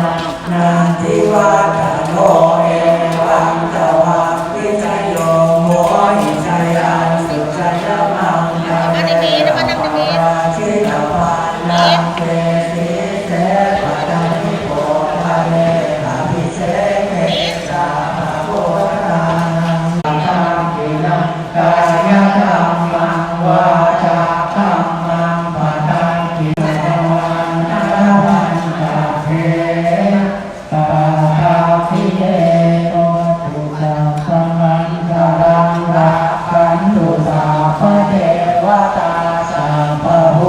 นังนันทิวัฒโนเอวังตวังวิจโยโมหิชยันสุชยมังยามาในเมตรมานั่งนเมตรชิตาปานังเก วตาสัพพะโพ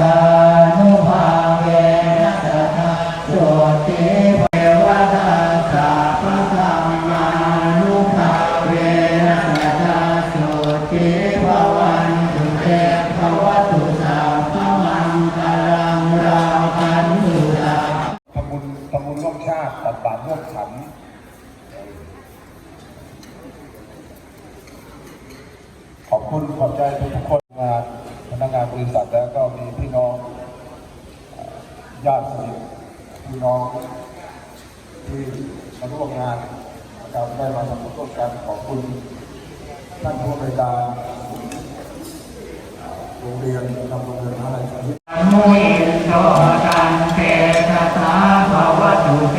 ธานุภาเวนัสสะสุติเทวตาสัพพะมานุภาเวนัสสะสุติภวันตุเตภวตุสัพพมังคลังราคันตุสัพทำบุญทำบุญร่วมชาติตัดบาตรร่วมขันธ์ขอบคุณขอบใจทุกคนงานพนักงาน บริษัทแล้วก็มีพี่น้องญาติสนิทพี่น้องที่มาร่วมงานนะครับได้มาทำบุญร่วมกันขอบคุณท่านผู้อำนวยการโรงเรียนนำโรงเรียนมหาลัยสาธิตมุยโตตันเตชะสาภาวะตุเต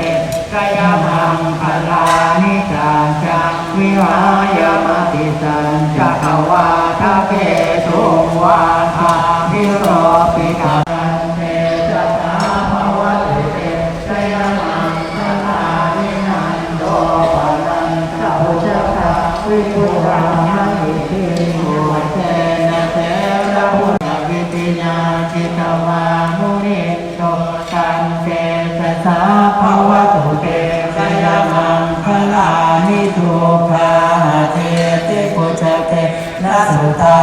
กายมังคลานิจาจังวิหายมติสันจักวาทะเกตุวาทาพิ โรปิกาตันเตชะสาภวตุเตกายมังคลานินันโตปะนันตะพุชะคะวิปุรามิติโมเตนะเตระพุทธวิติญาจิตวามุนิโตตันเตสะสาภวตุเตสยมังคลานิทุกขาเทติพุทธเตนะสุตา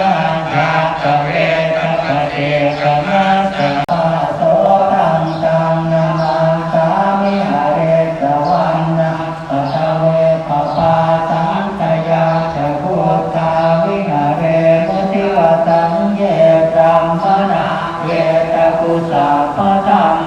กันดังกะกะเวตะกะเอกะมะกะโสตังตังนามาสามิหะเรสวันนังปัทเวปปาสังกยาจะพุทธาวิหะเรมุติวตังเยตัมมนาเวตกุสาปะโมเตจะมัง